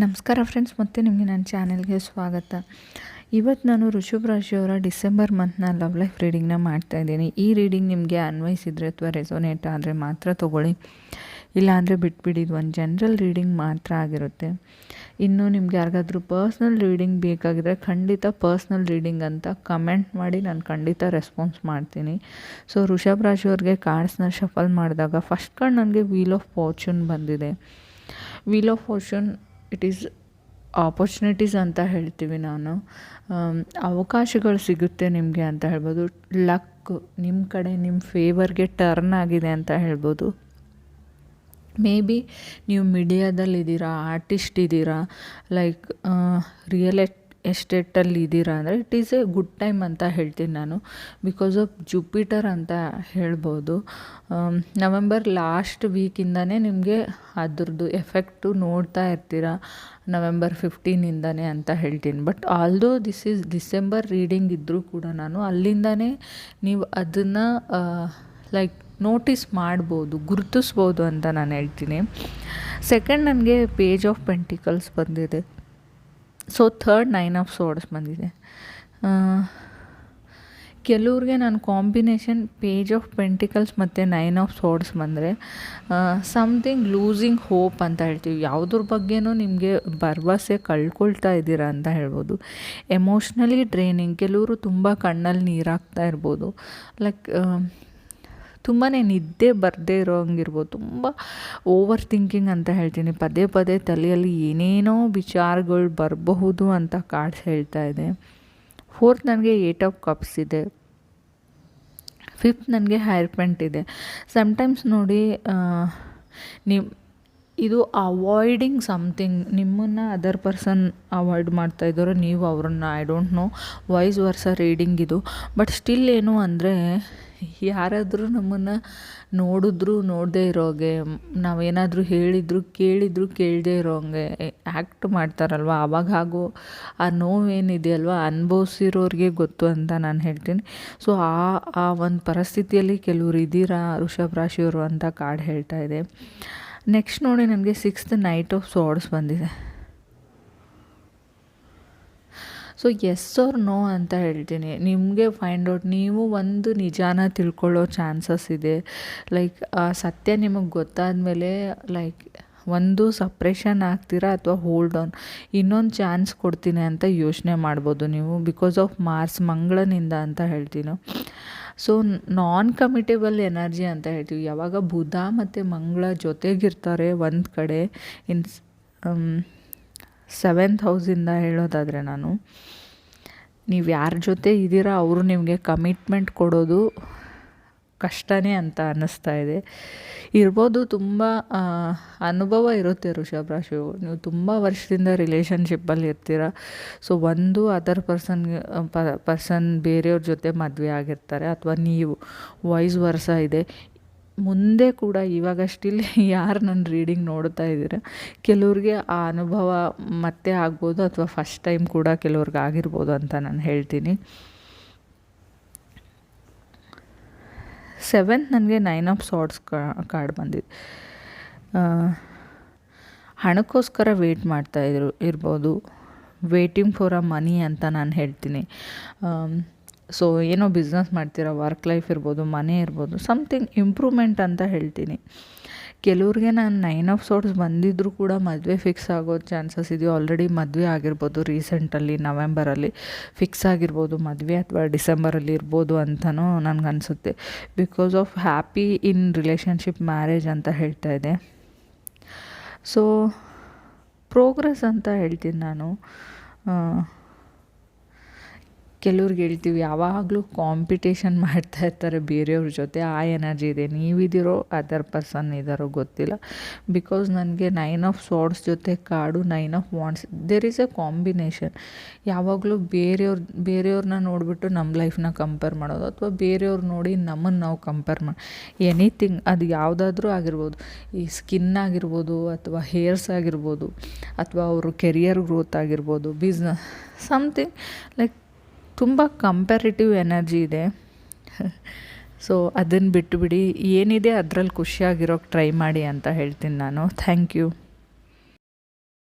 ನಮಸ್ಕಾರ ಫ್ರೆಂಡ್ಸ್ ಮತ್ತೆ ನಿಮಗೆ ನನ್ನ ಚಾನೆಲ್ಗೆ ಸ್ವಾಗತ. ಇವತ್ತು ನಾನು ಋಷಭ್ ರಾಶಿಯವರ ಡಿಸೆಂಬರ್ ಮಂತ್ನ ಲವ್ ಲೈಫ್ ರೀಡಿಂಗ್ನ ಮಾಡ್ತಾಯಿದ್ದೀನಿ ಈ ರೀಡಿಂಗ್ ನಿಮಗೆ ಅನ್ವಯಿಸಿದರೆ, ಅಥವಾ ರೆಸೋನೇಟ್ ಆದರೆ ಮಾತ್ರ ತೊಗೊಳ್ಳಿ. ಇಲ್ಲಾಂದರೆ ಬಿಟ್ಬಿಡಿ, ಇದು ಒಂದು ಜನರಲ್ ರೀಡಿಂಗ್ ಮಾತ್ರ ಆಗಿರುತ್ತೆ. ಇನ್ನು ನಿಮ್ಗೆ ಯಾರಿಗಾದ್ರೂ ಪರ್ಸ್ನಲ್ ರೀಡಿಂಗ್ ಬೇಕಾಗಿದ್ರೆ ಖಂಡಿತ ಪರ್ಸ್ನಲ್ ರೀಡಿಂಗ್ ಅಂತ ಕಮೆಂಟ್ ಮಾಡಿ ನಾನು ಖಂಡಿತ ರೆಸ್ಪಾನ್ಸ್ ಮಾಡ್ತೀನಿ. ಸೊ ಋಷಭ್ ರಾಶಿಯವ್ರಿಗೆ ಕಾರ್ಡ್ಸ್ನ ಶಫಲ್ ಮಾಡಿದಾಗ ಫಸ್ಟ್ ಕಾರ್ಡ್ ನನಗೆ ವೀಲ್ ಆಫ್ ಫಾರ್ಚೂನ್ ಬಂದಿದೆ. Wheel of fortune it is opportunities ಅಂತ ಹೇಳ್ತೀವಿ ನಾನು. ಅವಕಾಶಗಳು ಸಿಗುತ್ತೆ ನಿಮಗೆ ಅಂತ ಹೇಳ್ಬೋದು. ಲಕ್ ನಿಮ್ಮ ಕಡೆ ನಿಮ್ಮ ಫೇವರ್ಗೆ ಟರ್ನ್ ಆಗಿದೆ ಅಂತ ಹೇಳ್ಬೋದು. ಮೇ ಬಿ ನೀವು ಮೀಡಿಯಾದಲ್ಲಿದ್ದೀರಾ ಆರ್ಟಿಸ್ಟ್ ಇದ್ದೀರಾ ಲೈಕ್ ರಿಯಲ್ ಎಸ್ಟೇಟಲ್ಲಿ ಇದ್ದೀರಾ ಅಂದರೆ it is a good time ಅಂತ ಹೇಳ್ತೀನಿ ನಾನು. ಬಿಕಾಸ್ ಆಫ್ ಜುಪಿಟರ್ ಅಂತ ಹೇಳ್ಬೋದು. ನವೆಂಬರ್ ಲಾಸ್ಟ್ ವೀಕಿಂದನೇ ನಿಮಗೆ ಅದ್ರದ್ದು ಎಫೆಕ್ಟು ನೋಡ್ತಾ ಇರ್ತೀರ. ನವೆಂಬರ್ ಫಿಫ್ಟೀನಿಂದನೇ ಅಂತ ಹೇಳ್ತೀನಿ. But although this is December reading ಇದ್ದರೂ ಕೂಡ ನಾನು ಅಲ್ಲಿಂದನೇ ನೀವು ಅದನ್ನು ಲೈಕ್ ನೋಟಿಸ್ ಮಾಡ್ಬೋದು, ಗುರುತಿಸ್ಬೋದು ಅಂತ ನಾನು ಹೇಳ್ತೀನಿ. ಸೆಕೆಂಡ್ ನನಗೆ ಪೇಜ್ ಆಫ್ ಪೆಂಟಿಕಲ್ಸ್ ಬಂದಿದೆ. So third nine of swords ಬಂದಿದೆ. ಕೆಲವ್ರಿಗೆ ನಾನು ಕಾಂಬಿನೇಷನ್ ಪೇಜ್ ಆಫ್ ಪೆಂಟಿಕಲ್ಸ್ ಮತ್ತು ನೈನ್ ಆಫ್ ಸೋಡ್ಸ್ ಬಂದರೆ ಸಮ್ಥಿಂಗ್ ಲೂಸಿಂಗ್ ಹೋಪ್ ಅಂತ ಹೇಳ್ತೀವಿ. ಯಾವುದ್ರ ಬಗ್ಗೆನೂ ನಿಮಗೆ ಭರವಸೆ ಕಳ್ಕೊಳ್ತಾ ಇದ್ದೀರಾ ಅಂತ ಹೇಳ್ಬೋದು. ಎಮೋಷ್ನಲಿ ಡ್ರೈನಿಂಗ್ ಕೆಲವರು ತುಂಬ ಕಣ್ಣಲ್ಲಿ ನೀರಾಗ್ತಾ ಇರ್ಬೋದು. ಲೈಕ್ ತುಂಬಾ ನಿದ್ದೆ ಬರದೇ ಇರೋ ಹಂಗಿರ್ಬೋದು. ತುಂಬ ಓವರ್ ಥಿಂಕಿಂಗ್ ಅಂತ ಹೇಳ್ತೀನಿ. ಪದೇ ಪದೇ ತಲೆಯಲ್ಲಿ ಏನೇನೋ ವಿಚಾರಗಳು ಬರಬಹುದು ಅಂತ ಕಾರ್ಡ್ಸ್ ಹೇಳ್ತಾ ಇದೆ. ಫೋರ್ತ್ ನನಗೆ ಏಟ್ ಆಫ್ ಕಪ್ಸ್ ಇದೆ. ಫಿಫ್ತ್ ನನಗೆ ಹೈರ್ ಪೆಂಟ್ ಇದೆ. ಸಮ್ಟೈಮ್ಸ್ ನೋಡಿ ನಿಮ್ಮ ಇದು ಅವಾಯ್ಡಿಂಗ್ ಸಮಥಿಂಗ್ ನಿಮ್ಮನ್ನು ಅದರ್ ಪರ್ಸನ್ ಅವಾಯ್ಡ್ ಮಾಡ್ತಾ ಇದ್ದಾರೆ ನೀವು ಅವ್ರನ್ನ I don't know vice versa reading ಇದು. ಬಟ್ ಸ್ಟಿಲ್ ಏನು ಅಂದರೆ ಯಾರಾದರೂ ನಮ್ಮನ್ನು ನೋಡಿದ್ರು ನೋಡದೇ ಇರೋಗೆ ನಾವೇನಾದರೂ ಹೇಳಿದ್ರು ಕೇಳಿದ್ರು ಕೇಳದೇ ಇರೋಂಗೆ ಆ್ಯಕ್ಟ್ ಮಾಡ್ತಾರಲ್ವ? ಆವಾಗ ಹಾಗೂ ಆ ನೋವೇನಿದೆಯಲ್ವ? ಅನುಭವಿಸಿರೋರಿಗೆ ಗೊತ್ತು ಅಂತ ನಾನು ಹೇಳ್ತೀನಿ. ಸೊ ಆ ಆ ಒಂದು ಪರಿಸ್ಥಿತಿಯಲ್ಲಿ ಕೆಲವರು ಇದ್ದೀರಾ ಋಷಭ ರಾಶಿಯವರು ಅಂತ ಕಾರ್ಡ್ ಹೇಳ್ತಾ ಇದೆ. ನೆಕ್ಸ್ಟ್ ನೋಡಿ ನನಗೆ ಸಿಕ್ಸ್ತ್ ನೈಟ್ ಆಫ್ ಸೋಡ್ಸ್ ಬಂದಿದೆ. ಸೊ ಎಸ್ ಆರ್ ನೋ ಅಂತ ಹೇಳ್ತೀನಿ. ನಿಮಗೆ ಫೈಂಡ್ ಔಟ್ ನೀವು ಒಂದು ನಿಜಾನ ತಿಳ್ಕೊಳ್ಳೋ ಚಾನ್ಸಸ್ ಇದೆ. ಲೈಕ್ ಆ ಸತ್ಯ ನಿಮಗೆ ಗೊತ್ತಾದ ಮೇಲೆ ಲೈಕ್ ಒಂದು ಸಪ್ರೇಷನ್ ಆಗ್ತೀರಾ ಅಥವಾ ಹೋಲ್ಡ್ ಆನ್ ಇನ್ನೊಂದು ಚಾನ್ಸ್ ಕೊಡ್ತೀನಿ ಅಂತ ಯೋಚನೆ ಮಾಡ್ಬೋದು ನೀವು ಬಿಕಾಸ್ ಆಫ್ ಮಾರ್ಸ್ ಮಂಗಳನಿಂದ ಅಂತ ಹೇಳ್ತೀನಿ. ಸೊ ನಾನ್ ಕಮಿಟೇಬಲ್ ಎನರ್ಜಿ ಅಂತ ಹೇಳ್ತೀವಿ. ಯಾವಾಗ ಬುಧ ಮತ್ತು ಮಂಗಳ ಜೊತೆಗಿರ್ತಾರೆ ಒಂದು ಕಡೆ. ಇನ್ ಸೆವೆಂತ್ ಹೌಸಿಂದ ಹೇಳೋದಾದರೆ ನಾನು, ನೀವು ಯಾರ ಜೊತೆ ಇದ್ದೀರಾ ಅವರು ನಿಮಗೆ ಕಮಿಟ್ಮೆಂಟ್ ಕೊಡೋದು ಕಷ್ಟನೇ ಅಂತ ಅನ್ನಿಸ್ತಾ ಇದೆ. ಇರ್ಬೋದು ತುಂಬ ಅನುಭವ ಇರುತ್ತೆ ಋಷಭ ರಾಶಿಯು. ನೀವು ತುಂಬ ವರ್ಷದಿಂದ ರಿಲೇಷನ್ಶಿಪ್ಪಲ್ಲಿ ಇರ್ತೀರ. ಸೊ ಒಂದು ಅದರ್ ಪರ್ಸನ್ ಪರ್ಸನ್ ಬೇರೆಯವ್ರ ಜೊತೆ ಮದುವೆ ಆಗಿರ್ತಾರೆ, ಅಥವಾ ನೀವು ವಾಯ್ಸ್ ವರ್ಷ ಇದೆ. ಮುಂದೆ ಕೂಡ ಇವಾಗ ಸ್ಟಿಲ್ ಯಾರು ನನ್ನ ರೀಡಿಂಗ್ ನೋಡ್ತಾ ಇದ್ದೀರ? ಕೆಲವ್ರಿಗೆ ಆ ಅನುಭವ ಮತ್ತೆ ಆಗ್ಬೋದು ಅಥವಾ ಫಸ್ಟ್ ಟೈಮ್ ಕೂಡ ಕೆಲವ್ರಿಗೆ ಆಗಿರ್ಬೋದು ಅಂತ ನಾನು ಹೇಳ್ತೀನಿ. ಸೆವೆಂತ್ ನನಗೆ ನೈನ್ ಆಫ್ ಸಾಟ್ಸ್ ಕಾರ್ಡ್ ಬಂದಿದೆ. ಹಣಕ್ಕೋಸ್ಕರ ವೆಯ್ಟ್ ಮಾಡ್ತಾಯಿದ್ರು ಇರ್ಬೋದು. ವೇಟಿಂಗ್ ಫಾರ್ ಅ ಮನಿ ಅಂತ ನಾನು ಹೇಳ್ತೀನಿ. ಸೊ ಏನೋ ಬಿಸ್ನೆಸ್ ಮಾಡ್ತೀರಾ ವರ್ಕ್ ಲೈಫ್ ಇರ್ಬೋದು, ಮನೆ ಇರ್ಬೋದು ಸಮ್ಥಿಂಗ್ ಇಂಪ್ರೂವ್ಮೆಂಟ್ ಅಂತ ಹೇಳ್ತೀನಿ. ಕೆಲವ್ರಿಗೆ ನಾನು ನೈನ್ ಆಫ್ ಸೋರ್ಟ್ಸ್ ಬಂದಿದ್ದರೂ ಕೂಡ ಮದುವೆ ಫಿಕ್ಸ್ ಆಗೋ ಚಾನ್ಸಸ್ ಇದೆಯೋ ಆಲ್ರೆಡಿ ಮದುವೆ ಆಗಿರ್ಬೋದು ರೀಸೆಂಟಲ್ಲಿ ನವೆಂಬರಲ್ಲಿ ಫಿಕ್ಸ್ ಆಗಿರ್ಬೋದು, ಮದುವೆ ಅಥವಾ ಡಿಸೆಂಬರಲ್ಲಿ ಇರ್ಬೋದು ಅಂತಲೂ ನನಗನ್ಸುತ್ತೆ because of happy in relationship marriage ಅಂತ ಹೇಳ್ತಾ ಇದೆ. ಸೊ ಪ್ರೋಗ್ರೆಸ್ ಅಂತ ಹೇಳ್ತೀನಿ ನಾನು. ಕೆಲವ್ರಿಗೆ ಹೇಳ್ತೀವಿ, ಯಾವಾಗಲೂ ಕಾಂಪಿಟೇಷನ್ ಮಾಡ್ತಾ ಇರ್ತಾರೆ ಬೇರೆಯವ್ರ ಜೊತೆ, ಆ ಎನರ್ಜಿ ಇದೆ. ನೀವಿದ್ದೀರೋ ಅದರ್ ಪರ್ಸನ್ ಇದ್ದಾರೋ ಗೊತ್ತಿಲ್ಲ. ಬಿಕಾಸ್ ನನಗೆ ನೈನ್ ಆಫ್ ಸಾಡ್ಸ್ ಜೊತೆ card nine of wands there is a combination ಯಾವಾಗಲೂ ಬೇರೆಯವ್ರ ಬೇರೆಯವ್ರನ್ನ ನೋಡಿಬಿಟ್ಟು ನಮ್ಮ ಲೈಫ್ನ ಕಂಪೇರ್ ಮಾಡೋದು, ಅಥವಾ ಬೇರೆಯವ್ರು ನೋಡಿ ನಮ್ಮನ್ನು ನಾವು ಕಂಪೇರ್ ಮಾಡಿ ಎನಿಥಿಂಗ್ ಅದು ಯಾವುದಾದ್ರೂ ಆಗಿರ್ಬೋದು. ಈ ಸ್ಕಿನ್ ಆಗಿರ್ಬೋದು, ಅಥವಾ ಹೇರ್ಸ್ ಆಗಿರ್ಬೋದು, ಅಥವಾ ಅವರು ಕೆರಿಯರ್ ಗ್ರೋತ್ ಆಗಿರ್ಬೋದು ಬಿಸ್ನೆಸ್ ಸಮಥಿಂಗ್ ಲೈಕ್ ತುಂಬ ಕಂಪ್ಯಾರಿಟಿವ್ ಎನರ್ಜಿ ಇದೆ. ಸೊ ಅದನ್ನು ಬಿಟ್ಟುಬಿಡಿ ಏನಿದೆ ಅದರಲ್ಲಿ ಖುಷಿಯಾಗಿರೋಕ್ಕೆ ಟ್ರೈ ಮಾಡಿ ಅಂತ ಹೇಳ್ತೀನಿ ನಾನು. Thank you